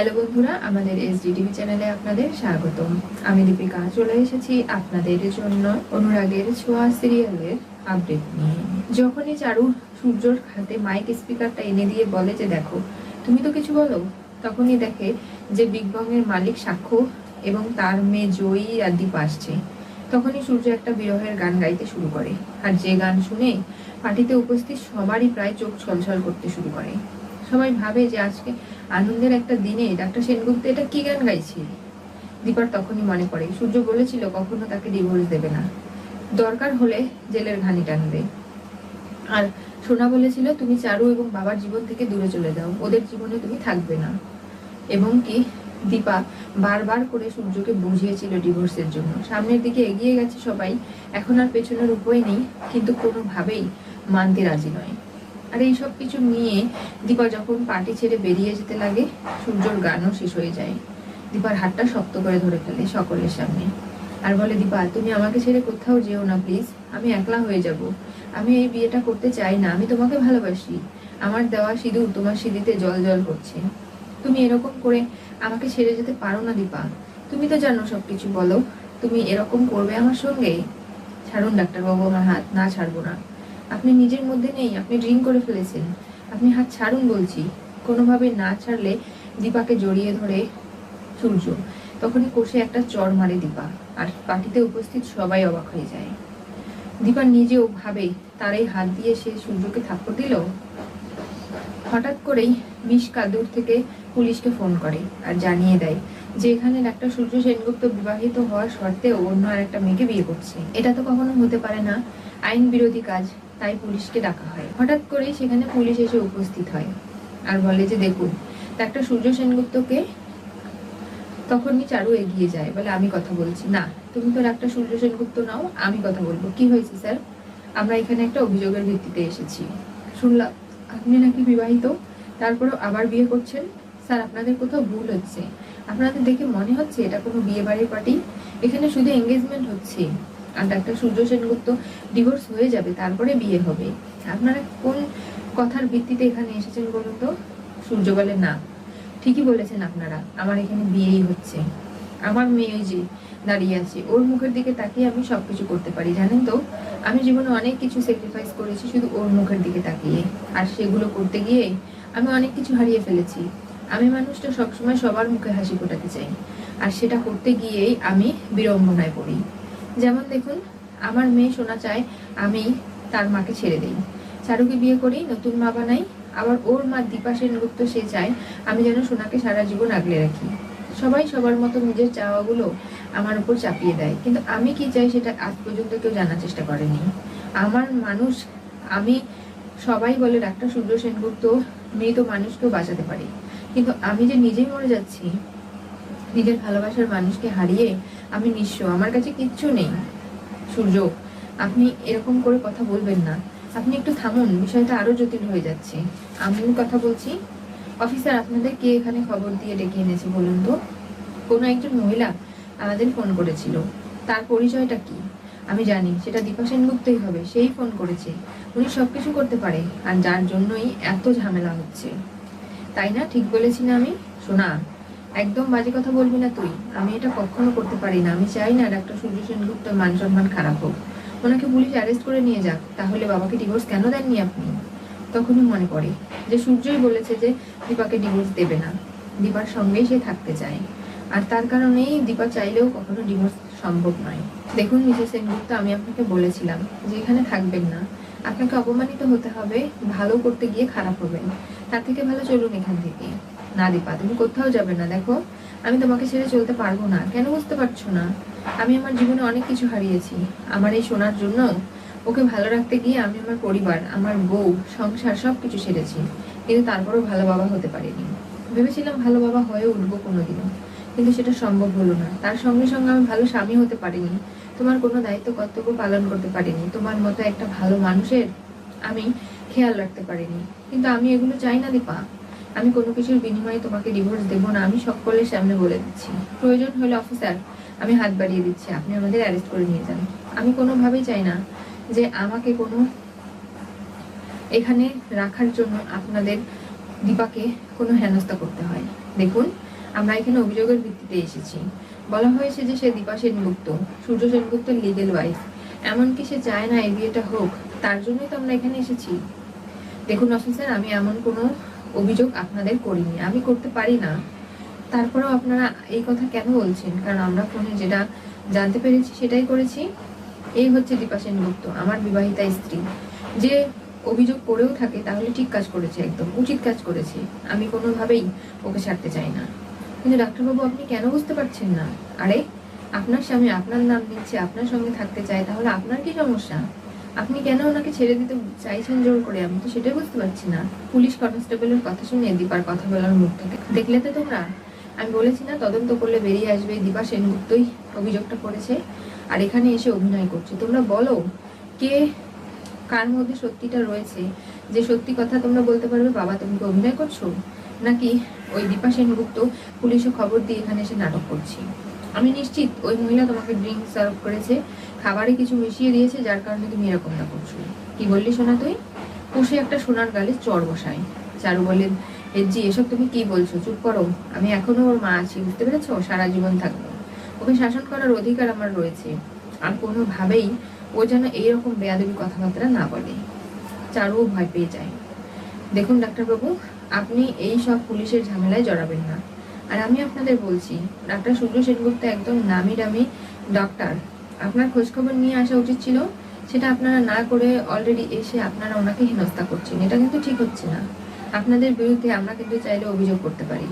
Hello বন্ধুরা, আমাদের SD TV চ্যানেলে আপনাদের স্বাগতম। আমি দীপিকা, চলে এসেছি আপনাদের জন্য অনুরাগের ছোঁয়া সিরিয়ালের আপডেট নিয়ে। যখনই চারু সূর্যর হাতে মাইক স্পিকারটা এনে দিয়ে বলে যে, দেখো, তুমি তো কিছু বলো? তখনই দেখে যে বিগ এর মালিক সাক্ষ্য এবং তার মেয়ে জয়ী আর দীপ আসছে। তখনই সূর্য একটা বিরহের গান গাইতে শুরু করে। আর যে গান শুনে পার্টিতে উপস্থিত সবারই প্রায় চোখ ছলছল করতে শুরু করে। সবাই ভাবে যে আজকে আনন্দের একটা দিনে ডাক্তার সেনগুপ্ত এটা কি গান গাইছে দীপার তখনই মনে পড়ে। সূর্য বলেছিল, কখনো তাকে ডিভোর্স দেবে না। দরকার হলে জেলের ঘানি টানবে। আর সোনা বলেছিল, তুমি চারু এবং বাবার জীবন থেকে দূরে চলে যাও। ওদের জীবনে তুমি থাকবে না। এবং কি দীপা বারবার করে সূর্যকে বুঝিয়েছিল ডিভোর্সের জন্য। সামনের দিকে এগিয়ে গেছে সবাই। এখন আর পেছনের উপায় নেই, কিন্তু কোনোভাবেই মানতে রাজি নয়। আর এই সব কিছু নিয়ে দীপা যখন পার্টি ছেড়ে বেরিয়ে যেতে লাগে, সূর্যর গানও শেষ হয়ে যায়। দীপার হাতটা শক্ত করে ধরে ফেলে সকলের সামনে। আর বলে, দীপা, তুমি আমাকে ছেড়ে কোথাও যেও না, প্লিজ। আমি একলা হয়ে যাব। আমি এই বিয়েটা করতে চাই না। আমি তোমাকে ভালোবাসি। আমার দেওয়া সিঁদুর তোমার সিঁড়িতে জল জল করছে। তুমি এরকম করে আমাকে ছেড়ে যেতে পারো না, দীপা। তুমি তো জানো সবকিছু, বলো। তুমি এরকম করবে আমার সঙ্গে? ছাড়ুন ডাক্তারবাবু, আমার হাত না ছাড়বো না। আপনি নিজের মধ্যে নেই, আপনি ড্রিঙ্ক করে ফেলেছেন। আপনি হাত ছাড়ুন বলছি। কোনোভাবে না ছাড়লে দীপাকে জড়িয়ে ধরে সূর্য তখনই কষে একটা চর মারে দীপা, আর পার্টিতে উপস্থিত সবাই অবাক হয়ে যায়। দীপা নিজেও ভাবে তার এই হাত দিয়ে সে সূর্যকে থাপ্পড় দিল? হঠাৎ করেই বিষ কাদুর থেকে পুলিশকে ফোন করে আর জানিয়ে দেয় যে এখানে একটা সূর্য সেনগুপ্ত বিবাহিত হওয়ার শর্তেও অন্য আর একটা মেয়েকে বিয়ে করছে। এটা তো কখনো হতে পারে না। আইন বিরোধী কাজ। তাই পুলিশকে ডাকা হয়। হঠাৎ করেই সেখানে পুলিশ এসে উপস্থিত হয় আর বলে যে, দেখুন ডাক্তার সূর্য সেনগুপ্তকে তখনই চারু এগিয়ে যায়। বলে, আমি কথা বলছি। না, তুমি তো ডাক্তার সূর্য সেনগুপ্ত নাও, আমি কথা বলব। কি হয়েছে, স্যার? আমরা এখানে একটা অভিযোগের ভিত্তিতে এসেছি। শুনলাম, আপনি নাকি বিবাহিত? তারপরেও আবার বিয়ে করছেন? স্যার, আপনাদের কোথাও ভুল হচ্ছে। আপনাদের দেখে মনে হচ্ছে এটা কোনো বিয়ে বাড়ির পার্টি? এখানে শুধু এঙ্গেজমেন্ট হচ্ছে। আর ডাক্তার সূর্য সেনগুপ্ত ডিভোর্স হয়ে যাবে, তারপরে বিয়ে হবে। আপনারা কোন কথার ভিত্তিতে এখানে এসেছেন বলুন তো? সূর্য বলে না। ঠিকই বলেছেন আপনারা, আমার এখানে বিয়েই হচ্ছে। আমার মেয়ে যে দাঁড়িয়ে আছে, ওর মুখের দিকে তাকিয়ে আমি সবকিছু করতে পারি, জানেন তো? আমি জীবনে অনেক কিছু স্যাক্রিফাইস করেছি শুধু ওর মুখের দিকে তাকিয়ে, আর সেগুলো করতে গিয়ে আমি অনেক কিছু হারিয়ে ফেলেছি। আমি মানুষটা সবসময় সবার মুখে হাসি ফোটাতে চাই, আর সেটা করতে গিয়েই আমি বিড়ম্বনায় পড়ি। যেমন দেখুন, আমার মেয়ে শোনা চায় আমি তার মাকে ছেড়ে দিই। চারুকে বিয়ে করি, নতুন মা বানাই, আবার ওর মা দীপা সেনগুপ্ত সে চায়, আমি যেন সোনাকে সারা জীবন আগলে রাখি। সবাই সবার মতো নিজের চাওয়াগুলো আমার উপর চাপিয়ে দেয়, কিন্তু আমি কি চাই সেটা আজ পর্যন্ত কেউ জানার চেষ্টা করেনি। আমার মানুষ, আমি সবাই বলে ডাক্তার সূর্য সেনগুপ্ত মৃত মানুষকেও বাঁচাতে পারি। কিন্তু আমি যে নিজেই মরে যাচ্ছি, নিজের ভালোবাসার মানুষকে হারিয়ে আমি নিঃস্ব, আমার কাছে কিচ্ছু নেই। সূর্য, আপনি এরকম করে কথা বলবেন না। আপনি একটু থামুন, বিষয়টা আরও জটিল হয়ে যাচ্ছে। আমি কথা বলছি। অফিসার, আপনাদের কে এখানে খবর দিয়ে ডেকে এনেছে বলুন তো? কোনো একজন মহিলা আমাদের ফোন করেছিল। তার পরিচয়টা কি? আমি জানি, সেটা দীপা সেনগুপ্তই হবে, সেই ফোন করেছে। উনি সবকিছু করতে পারে, আর যার জন্যই এত ঝামেলা হচ্ছে। তাই না? ঠিক বলেছি না আমি? শোনা একদম বাজে কথা বলবি না তুই। আমি এটা কখনো করতে পারি না। আমি চাই না ডাক্তার সূর্য সেনগুপ্তের মান সম্মান খারাপ হোক। ওনাকে পুলিশ অ্যারেস্ট করে নিয়ে যাক। তাহলে বাবাকে ডিভোর্স কেন দেননি আপনি? তখনই মনে পড়ে যে সূর্যই বলেছে যে দীপাকে ডিভোর্স দেবে না। দীপার সঙ্গেই সে থাকতে চায়। আর তার কারণেই দীপা চাইলেও কখনো ডিভোর্স সম্ভব নয়। দেখুন, মিসেস সেনগুপ্ত, আমি আপনাকে বলেছিলাম যে এখানে থাকবেন না। আপনাকে অপমানিত হতে হবে, ভালো করতে গিয়ে খারাপ হবেন। তার থেকে ভালো চলুন এখান থেকে। না দীপা, তুমি কোথাও যাবে না, দেখো। আমি তোমাকে ছেড়ে চলতে পারব না। কেন বুঝতে পারছ না? আমি আমার জীবনে অনেক কিছু হারিয়েছি। আমার এই সোনার জন্য ওকে ভালো রাখতে গিয়ে আমি আমার পরিবার, আমার বউ, সংসার সব কিছু ছেড়েছি কিন্তু তারপরেও ভালো বাবা হতে পারিনি। ভেবেছিলাম ভালো বাবা হয়ে উঠবো কোনোদিনও। কিন্তু সেটা সম্ভব হলো না। তার সঙ্গে সঙ্গে আমি ভালো স্বামী হতে পারিনি। তোমার কোনো দায়িত্ব, কর্তব্য পালন করতে পারিনি। তোমার মতো একটা ভালো মানুষের আমি খেয়াল রাখতে পারিনি। কিন্তু আমি এগুলো চাই না দীপা। আমি কোনো কিছুর বিনিময়ে তোমাকে ডিভোর্স দেবো না, আমি সকলের সামনে বলে দিচ্ছি। প্রয়োজন হলে অফিসার আমি হাত বাড়িয়ে দিচ্ছি, আপনি আমাদের অ্যারেস্ট করে নিয়ে যান। আমি কোনোভাবেই চাই না যে আমাকে কোনো এখানে রাখার জন্য আপনাদের দীপাকে কোনো হেনস্থা করতে হয়। দেখুন, আমরা এখানে অভিযোগের ভিত্তিতে এসেছি। বলা হয়েছে যে সে দীপা সেনগুপ্ত, সূর্য সেনগুপ্তের লিগেল ওয়াইফ এমনকি সে চায় না এই বিয়েটা হোক, তার জন্যই তো আমরা এখানে এসেছি। দেখুন অফিসার আমি এমন কোনো অভিযোগ আপনাদের করিনি। আমি করতে পারি না। তারপরেও আপনারা এই কথা কেন বলছেন? কারণ আমরা ফোনে যেটা জানতে পেরেছি সেটাই করেছি। এই হচ্ছে দীপা সেনগুপ্ত, আমার বিবাহিতা স্ত্রী। যে অভিযোগ করেও থাকে, তাহলে ঠিক কাজ করেছে একদম। উচিত কাজ করেছে। আমি কোনোভাবেই ওকে ছাড়তে চাই না। কিন্তু ডাক্তারবাবু, আপনি কেন বুঝতে পারছেন না? আরে, আপনার স্বামী আপনার নাম নিচ্ছে, আপনার সঙ্গে থাকতে চায়, তাহলে আপনার কি সমস্যা? আপনি কেন ওনাকে ছেড়ে দিতে চাইছেন জোর করে? আমি তো সেটাই বুঝতে পারছি না। পুলিশ কনস্টেবলের কথা শুনে দীপার কথা বলার মুখ থেকে দেখলে তো তোমরা। আমি বলেছি না, তদন্ত করলে বেরিয়ে আসবে দীপা সেনগুপ্তই অভিযোগটা করেছে আর এখানে এসে অভিনয় করছে। তোমরা বলো, কে কার মধ্যে সত্যিটা রয়েছে? যে সত্যি কথা তোমরা বলতে পারবে, বাবা তুমি কি অভিনয় করছ? নাকি ওই দীপা সেনগুপ্ত পুলিশে খবর দিয়ে এখানে এসে নাটক করছি? আমি নিশ্চিত ওই মহিলা তোমাকে ড্রিঙ্ক সার্ভ করেছে, খাবারে কিছু মিশিয়ে দিয়েছে, যার কারণে তুমি এরকমটা করছ। কি বললি সোনা তুই? কষে একটা সোনার গালে চর বসাই চারু বললেন হেজি এসব তুমি কি বলছো? চুপ করো। আমি এখনও ওর মা আছি, বুঝতে পেরেছ? সারা জীবন থাকব। ওকে শাসন করার অধিকার আমার রয়েছে। আর কোনোভাবেই ও যেন এইরকম বেয়াদবি কথাবার্তা না বলে। চারুও ভয় পেয়ে যায়। দেখুন, ডাক্তারবাবু, আপনি এই সব পুলিশের ঝামেলায় জড়াবেন না। আর আমি আপনাদের বলছি, ডাক্তার সূর্য সেনগুপ্ত একদম নামি দামি ডক্টর আপনার খোঁজখবর নিয়ে আসা উচিত ছিল, সেটা আপনারা না করে অলরেডি এসে আপনারা ওনাকে হেনস্থা করছেন। এটা কিন্তু ঠিক হচ্ছে না। আপনাদের বিরুদ্ধে আমরা কিন্তু চাইলে অভিযোগ করতে পারি।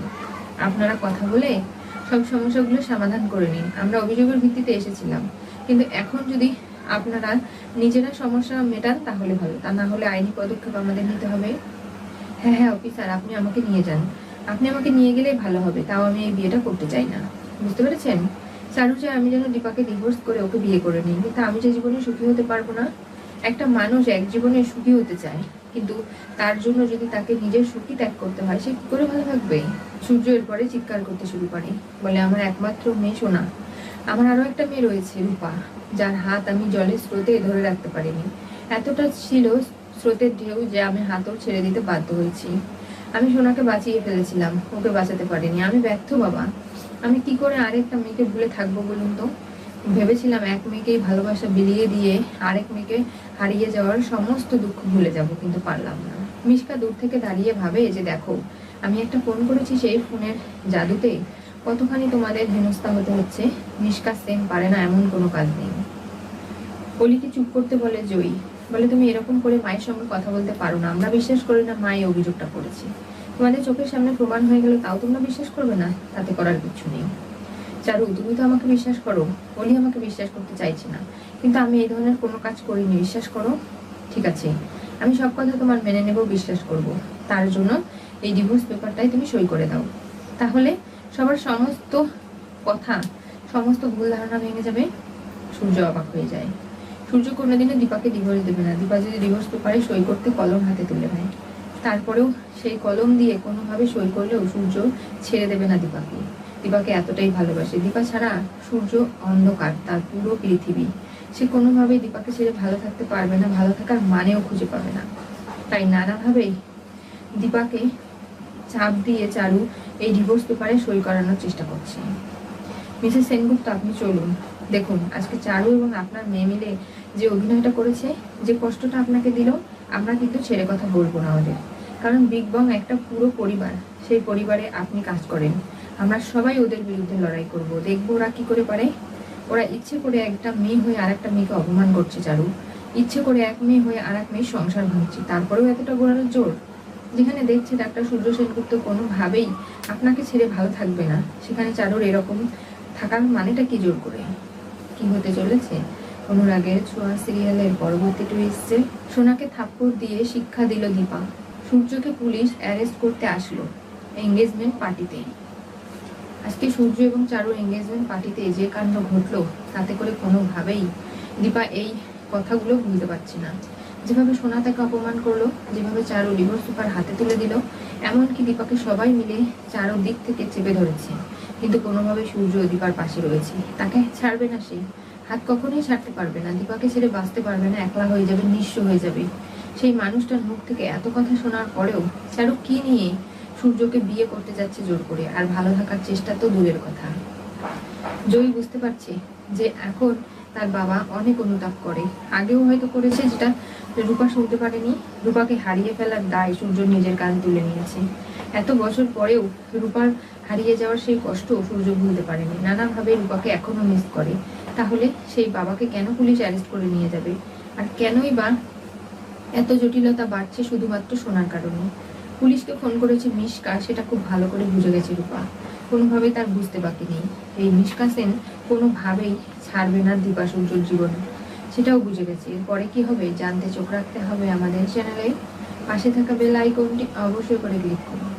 আপনারা কথা বলে সব সমস্যাগুলো সমাধান করে নিন। আমরা অভিযোগের ভিত্তিতে এসেছিলাম। কিন্তু এখন যদি আপনারা নিজেরা সমস্যা মেটান, তাহলে ভালো। তা না হলে আইনি পদক্ষেপ আমাদের নিতে হবে। হ্যাঁ হ্যাঁ অফিসার, আপনি আমাকে নিয়ে যান। আপনি আমাকে নিয়ে গেলেই ভালো হবে, তাও আমি এই বিয়েটা করতে চাই না। বুঝতে পেরেছেন? চাই আমি যেন দীপাকে ডিভোর্স করে ওকে বিয়ে করে নিই, কিন্তু আমি যে জীবনে সুখী হতে পারব না, একটা মানুষ এক জীবনে সুখী হতে চায়, কিন্তু তার জন্য যদি তাকে নিজের সুখী ত্যাগ করতে হয়, সে করে ভালো থাকবে? সূর্য এরপরে চিৎকার করতে শুরু করে, বলে আমার একমাত্র মেয়ে সোনা। আমার আরও একটা মেয়ে রয়েছে, রূপা, যার হাত আমি জলের স্রোতে ধরে রাখতে পারিনি। এতটা ছিল স্রোতের ঢেউ যে আমি হাতও ছেড়ে দিতে বাধ্য হয়েছি। আমি সোনাকে বাঁচিয়ে ফেলেছিলাম, ওকে বাঁচাতে পারিনি। আমি ব্যর্থ, বাবা। আমি কি করে আরেকটা মেয়েকে ভুলে থাকব বলুন তো? ভেবেছিলাম এক মেয়েকেই ভালোবাসা বিলিয়ে দিয়ে আরেক মেয়েকে হারিয়ে যাওয়ার সমস্ত দুঃখ ভুলে যাব, কিন্তু পারলাম না। মিশকা দূর থেকে দাঁড়িয়ে ভাবে যে, দেখো, আমি একটা ফোন করেছি সেই ফোনের জাদুতে। কতখানি তোমাদের হেনস্থা হতে হচ্ছে? মিশকা সেম পারে না, এমন কোনো কাজ নেই। অলিকে চুপ করতে বলে, জয়ী। বলে তুমি এরকম করে মায়ের সঙ্গে কথা বলতে পারো না। আমরা বিশ্বাস করি না মা এই অভিযোগটা করেছে। তোমাদের চোখের সামনে প্রমাণ হয়ে গেল তাও তোমরা বিশ্বাস করবে না? তাতে করার কিছু নেই। চারু, তুমি তো আমাকে বিশ্বাস করো। অলি আমাকে বিশ্বাস করতে চাইছে না। কিন্তু আমি এই ধরনের কোনো কাজ করিনি, বিশ্বাস করো? ঠিক আছে। আমি সব কথা তোমার মেনে নেব, বিশ্বাস করব। তার জন্য এই ডিভোর্স পেপারটাই তুমি সই করে দাও। তাহলে সবার সমস্ত কথা, সমস্ত ভুল ধারণা ভেঙে যাবে, সূর্য অবাক হয়ে যায়। সূর্য কোনোদিনও দীপাকে ডিভোর্স দেবে না। দীপা যদি ডিভোর্স পেপারে সই করতে কলম হাতে তুলে নেয়। তারপরেও সেই কলম দিয়ে কোনোভাবে সই করলেও সূর্য ছেড়ে দেবে না দীপাকে। দীপাকে এতটাই ভালোবাসে। দীপা ছাড়া সূর্য অন্ধকার, তার পুরো পৃথিবী। সে কোনোভাবেই দীপাকে ছেড়ে ভালো থাকতে পারবে না, ভালো থাকার মানেও খুঁজে পাবে না। তাই নানাভাবেই দীপাকে চাপ দিয়ে চারু এই ডিভোর্স পেপারে সই করানোর চেষ্টা করছে। মিসেস সেনগুপ্ত, আপনি চলুন। দেখুন, আজকে চারু এবং আপনার মেয়ে মিলে যে অভিনয়টা করেছে, যে কষ্টটা আপনাকে দিল, আমরা কিন্তু ছেড়ে কথা বলব না ওদের। কারণ বিগ বং একটা পুরো পরিবার, সেই পরিবারে আপনি কাজ করেন। আমরা সবাই ওদের বিরুদ্ধে লড়াই করব। দেখব ওরা কি করে পারে। ওরা ইচ্ছে করে একটা মেয়ে হয়ে আর একটা মেয়েকে অপমান করছে চারু। ইচ্ছে করে এক মেয়ে হয়ে আর এক মেয়ের সংসার ভাঙছে। তারপরেও এতটা গোড়ানোর জোর? যেখানে দেখছে ডাক্তার সূর্য সেনগুপ্ত কোনোভাবেই আপনাকে ছেড়ে ভালো থাকবে না। সেখানে চারুর এরকম থাকার মানেটা কি জোর করে? কি হতে চলেছে? অনুরাগের ছোঁয়া সিরিয়ালের পরবর্তী টুইস্টে সোনাকে থাপ্পড় দিয়ে শিক্ষা দিল দীপা। সূর্যকে পুলিশ অ্যারেস্ট করতে আসলো এঙ্গেজমেন্ট পার্টিতে আজকে সূর্য এবং চারুর এঙ্গেজমেন্ট পার্টিতে যে কাণ্ড ঘটলো, তাতে করে কোনোভাবেই দীপা এই কথাগুলো ভুলতে পারছে না। যেভাবে সোনা তাকে অপমান করল, যেভাবে চারু ডিভোর্স পেপার হাতে তুলে দিল, এমনকি দীপাকে সবাই মিলে চারো দিক থেকে চেপে ধরেছে। কিন্তু কোনোভাবে সূর্য দীপার পাশে রয়েছে। তাকে ছাড়বে না সে। হাত কখনোই ছাড়তে পারবে না। দীপাকে ছেড়ে বাঁচতে পারবে না, একলা হয়ে যাবে, নিঃস্ব হয়ে যাবে। সেই মানুষটার মুখ থেকে এত কথা শোনার পরেও চারু কি নিয়ে সূর্যকে বিয়ে করতে যাচ্ছে জোর করে? আর ভালো থাকার চেষ্টা তো দূরের কথা। জয়ী বুঝতে পারছে যে এখন তার বাবা অনেক অনুতাপ করে। আগেও হয়তো করেছে যেটা রূপা শুনতে পারেনি, রূপাকে হারিয়ে ফেলার দায় সূর্য নিজের কান তুলে নিয়েছে। এত বছর পরেও রূপার হারিয়ে যাওয়ার সেই কষ্ট সূর্য ভুলতে পারেনি। নানাভাবে রূপাকে এখনও মিস করে। তাহলে সেই বাবাকে কেন পুলিশ অ্যারেস্ট করে নিয়ে যাবে? আর কেনই বা এত জটিলতা বাড়ছে শুধুমাত্র শোনার কারণে? পুলিশকে ফোন করেছে, মিশকা, সেটা খুব ভালো করে বুঝে গেছে রূপা। কোনোভাবে তার বুঝতে বাকি নেই। এই মিশকা সেন কোনোভাবেই ছাড়বে না দীপা সূর্যর জীবন। সেটাও বুঝে গেছি। এরপরে কি হবে জানতে চোখ রাখতে হবে আমাদের চ্যানেলে। পাশে থাকা বেল আইকনটি অবশ্যই করে ক্লিক করুন।